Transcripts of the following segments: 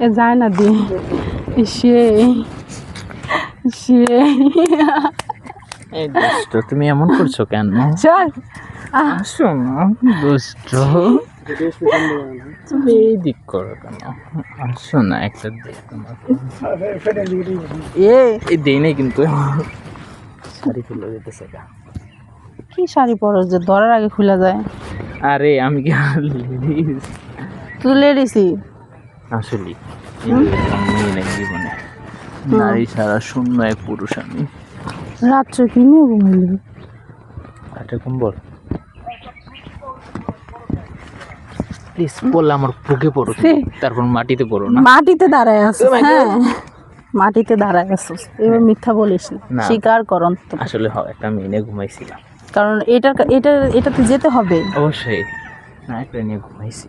এ যায় না দি। সে সে দুষ্ট তুমি এমন করছ কেন? চল। আসো না দুষ্ট। তুমি এই দিক করো কেন? আসো না একটা দিক তোমাকে। এ। এই দেই নাই কিন্তু শাড়ি খুলে যেতেছে কি শাড়ি পরো যে ধরার আগে খুলে যায়। আরে আমি কি? তুলে দিছি। আসলে জীবনে নারী সারা শূন্য এক পুরুষ আমি। রাত্রে কি নিয়ে ঘুমাইলি? একটা কম্বল। প্লিজ পড়লে আমার বুকে পড়ো। তারপর মাটিতে পড়ো না। মাটিতে দাঁড়ায় আছো হ্যাঁ? মাটিতে দাঁড়ায় আছো এবার মিথ্যা বলিস না। স্বীকার করন আসলে হয় একটা মেয়ে নিয়ে ঘুমাইছিলাম। কারণ এটার এটা এটাতে যেতে হবে। অবশ্যই। না একটা নিয়ে ঘুমাইছি।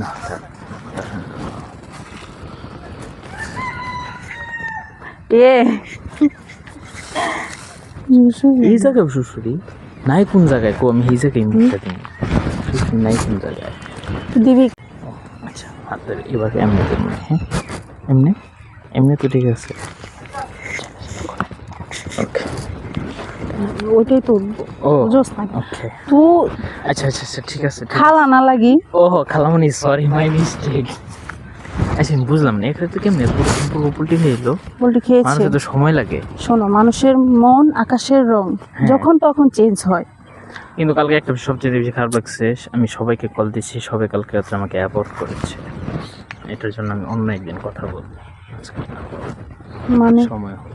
না এই জায়গায় শ্বশুরি? নাই কোন জায়গায়? কো আমি এই জায়গায় মুখটা দিই। শ্বশুর নাই কোন জায়গায়? দিবি। আচ্ছা এবার এমনি এমনি হ্যাঁ এমনি? এমনি তো ঠিক আছে। ওকে ওইটাই তো ও বুঝোস না। ওকে তুই আচ্ছা আচ্ছা আচ্ছা ঠিক আছে খালা না লাগি? ও খালামনি সরি মাই মিস্টেক আচ্ছা আমি বুঝলাম না এখানে তো কেমনে পুরো পুলটি হয়ে এলো? পোল্ট্রি খেয়েছে। মানুষের তো সময় লাগে। শোনো মানুষের মন আকাশের রং হ্যাঁ। যখন তখন চেঞ্জ হয়। কিন্তু কালকে একটা সবচেয়ে বেশি খারাপ লাগছে আমি সবাইকে কল দিচ্ছি সবাই কালকে রাত্রে আমাকে অ্যাভয়েড করেছে। এটার জন্য আমি অন্য একদিন কথা বলব। মানে? সময় হোক।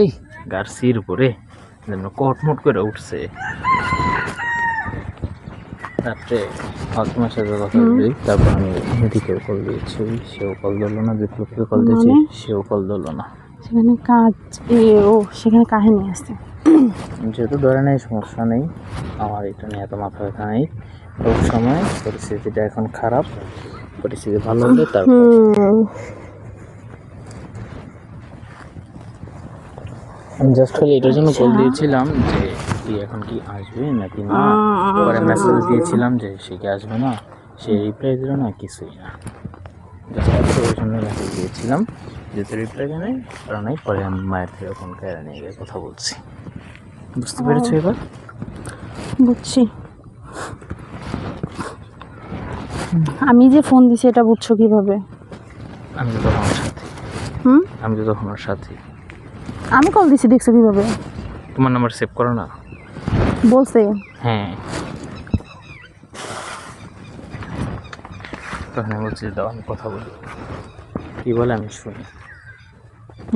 এই গার্সির উপরে। যেন কটমট করে উঠছে। রাত্রে তোমার সাথে কথা বলি তারপর আমি মেডিকে কল দিয়েছি। সেও কল ধরলো না বিপ্লবকে কল দিয়েছি মানে? সেও কল ধরলো না। সেখানে কাজ ও সেখানে কাহিনী আছে। যেহেতু ধরে নেই সমস্যা নেই। আমার এটা নিয়ে এত মাথা ব্যথা নেই। সব সময় পরিস্থিতিটা এখন খারাপ। পরিস্থিতি ভালো হলে তারপর হুম আমি জাস্ট খালি এটার জন্য কল দিয়েছিলাম যে কি এখন কি আসবে নাকি না? পরে মেসেজ দিয়েছিলাম যে সে কি আসবে না? সে রিপ্লাই দিল না কিছুই না। জাস্ট ওই জন্য মেসেজ দিয়েছিলাম যেহেতু রিপ্লাই দেয় নাই? কারণ নাই পরে আমি মায়ের থেকে ফোন কেড়ে নিয়ে গিয়ে কথা বলছি। বুঝতে পেরেছ এবার? বুঝছি। আমি যে ফোন দিছি এটা বুঝছ কীভাবে? আমি তো তখন ওর সাথে। হুম? আমি তো তখন ওর সাথে। আমি কল দিছি দেখছ কীভাবে? তোমার নাম্বার সেভ করো না। বলছে। হ্যাঁ। তখন আমি বলছি দাও আমি কথা বলি। কী বলে আমি শুনি।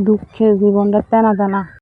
দুঃখের জীবনটা তেনা তেনা।